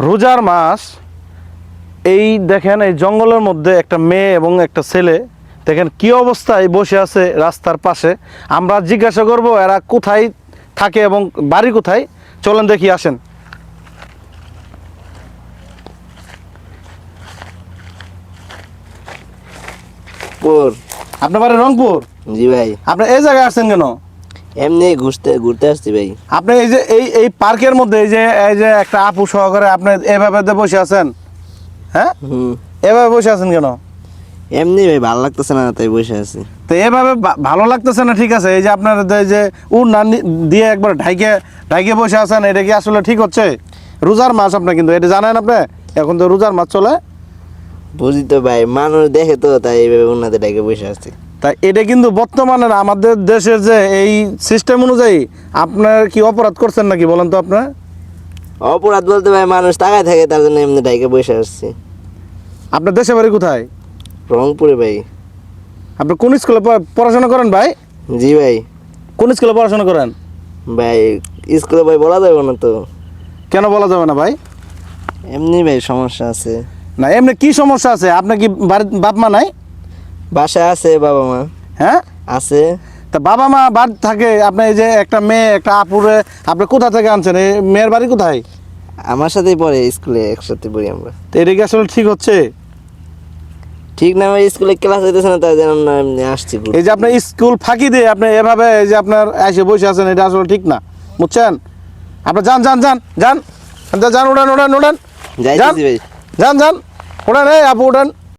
রোজার মাস এই দেখেন এই জঙ্গলের মধ্যে একটা মেয়ে এবং একটা ছেলে দেখেন কি অবস্থায় বসে আছে রাস্তার পাশে। আমরা জিজ্ঞাসা করব এরা কোথায় থাকে এবং বাড়ি কোথায়? চলেন দেখি আসেন। আপনার বাড়ি রংপুর? জি ভাই। আপনি এই জায়গায় আসছেন কেন? এমনি ঘুরতে ঘুরতে আসছি ভাই। আপনি এই যে এই এই পার্কের মধ্যে এই যে এই যে একটা আপু সহকারে আপনি এভাবে বসে আছেন হ্যাঁ? এভাবে বসে আছেন কেন? এমনি ভাই ভালো লাগতেছে না তাই বসে আছি। তো এভাবে ভালো লাগতেছে না ঠিক আছে? এই যে আপনার এই যে উড় না দিয়ে একবার ঢাইকে ঢাইকে বসে আছেন এটা কি আসলে ঠিক হচ্ছে? রোজার মাস আপনার কিন্তু এটা জানেন আপনি? এখন তো রোজার মাস চলে। বুঝি তো ভাই মানুষ দেখে তো তাই এইভাবে উন্নতি ডেকে বসে আছি। তাই এটা কিন্তু বর্তমানে আমাদের দেশের যে এই সিস্টেম অনুযায়ী আপনার কি অপরাধ করছেন নাকি বলেন তো আপনার? অপরাধ বলতে ভাই মানুষ তাকায় থাকে তার জন্য এমনি ডাইকে বসে আসছি আপনার দেশে বাড়ি কোথায়? রংপুরে ভাই। আপনি কোন স্কুলে পড়াশোনা করেন ভাই? জি ভাই। কোন স্কুলে পড়াশোনা করেন? ভাই স্কুলে ভাই বলা যাবে না তো। কেন বলা যাবে না ভাই? এমনি ভাই সমস্যা আছে। না এমনি কি সমস্যা আছে? আপনার কি বাপ মা নাই? বাসা আছে বাবা মা। হ্যাঁ? আছে। তা বাবা মা বাড়ি থাকে আপনি এই যে একটা মেয়ে একটা আপুরে আপনি কোথা থেকে আনছেন? এই মেয়ের বাড়ি কোথায়? আমার সাথেই পড়ে স্কুলে একসাথে পড়ি আমরা। তো এটা কি আসলে ঠিক হচ্ছে? ঠিক না ভাই স্কুলে ক্লাস হইতেছে না তাই জন্য আমরা এমনি আসছি এই যে আপনি স্কুল ফাঁকি দিয়ে আপনি এভাবে এই যে আপনার এসে বসে আছেন এটা আসলে ঠিক না। বুঝছেন? আপনি যান যান যান যান। যান উড়ান উড়ান উড়ান যান যাইতেছি ভাই। যান যান উড়ান এই আপু উড়ান